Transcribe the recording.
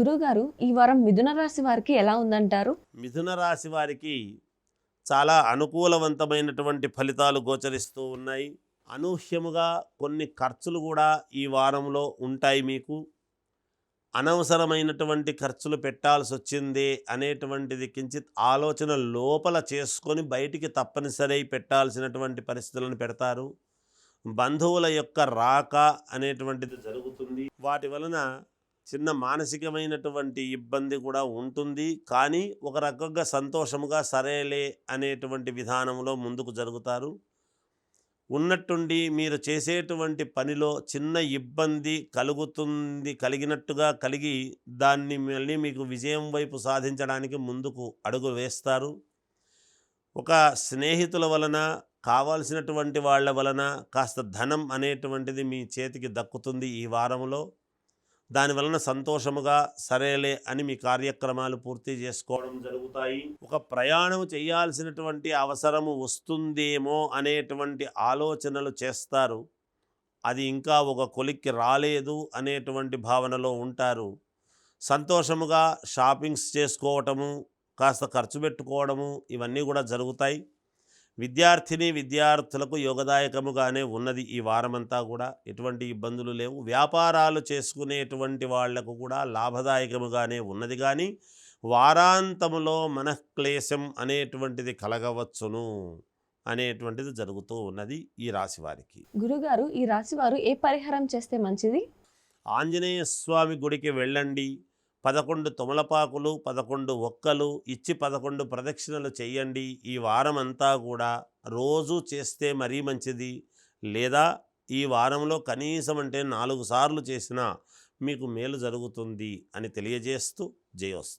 గురుగారు ఈ వారం మిథున రాశి వారికి ఎలా ఉందంటారు? మిథున రాశి వారికి చాలా అనుకూలవంతమైనటువంటి ఫలితాలు గోచరిస్తూ ఉన్నాయి. అనూహ్యముగా కొన్ని ఖర్చులు కూడా ఈ వారంలో ఉంటాయి మీకు. అనవసరమైనటువంటి ఖర్చులు పెట్టాల్సి వచ్చిందే అనేటువంటిది కించిత్ ఆలోచన లోపల చేసుకొని బయటికి తప్పనిసరి పెట్టాల్సినటువంటి పరిస్థితులను పెడతారు. బంధువుల యొక్క రాక అనేటువంటిది జరుగుతుంది. వాటి వలన చిన్న మానసికమైనటువంటి ఇబ్బంది కూడా ఉంటుంది. కానీ ఒక రకంగా సంతోషముగా సరేలే అనేటువంటి విధానంలో ముందుకు జరుగుతారు. ఉన్నట్టుండి మీరు చేసేటువంటి పనిలో చిన్న ఇబ్బంది కలుగుతుంది కలిగినట్టుగా కలిగి దాన్ని మళ్ళీ మీకు విజయం వైపు సాధించడానికి ముందుకు అడుగు వేస్తారు. ఒక స్నేహితుల వలన కావాల్సినటువంటి వాళ్ళ వలన కాస్త ధనం అనేటువంటిది మీ చేతికి దక్కుతుంది ఈ వారంలో. దాని వలన సంతోషముగా సరేలే అని మీ కార్యక్రమాలు పూర్తి చేసుకోవడం జరుగుతాయి. ఒక ప్రయాణం చేయాల్సినటువంటి అవసరము వస్తుందేమో అనేటువంటి ఆలోచనలు చేస్తారు. అది ఇంకా ఒక కొలిక్కి రాలేదు అనేటువంటి భావనలో ఉంటారు. సంతోషముగా షాపింగ్స్ చేసుకోవటము కాస్త ఖర్చు పెట్టుకోవడము ఇవన్నీ కూడా జరుగుతాయి. విద్యార్థిని విద్యార్థులకు యోగదాయకముగానే ఉన్నది ఈ వారమంతా కూడా. ఎటువంటి ఇబ్బందులు లేవు. వ్యాపారాలు చేసుకునేటువంటి వాళ్ళకు కూడా లాభదాయకముగానే ఉన్నది. కానీ వారాంతములో మనఃక్లేశం అనేటువంటిది కలగవచ్చును అనేటువంటిది జరుగుతూ ఉన్నది ఈ రాశి వారికి. గురుగారు ఈ రాశి వారు ఏ పరిహారం చేస్తే మంచిది? ఆంజనేయ స్వామి గుడికి వెళ్ళండి. పదకొండు తుమలపాకులు పదకొండు ఒక్కలు ఇచ్చి పదకొండు ప్రదక్షిణలు చేయండి. ఈ వారమంతా కూడా రోజు చేస్తే మరీ మంచిది. లేదా ఈ వారంలో కనీసం అంటే నాలుగు సార్లు చేసినా మీకు మేలు జరుగుతుంది అని తెలియజేస్తూ జయోస్తు.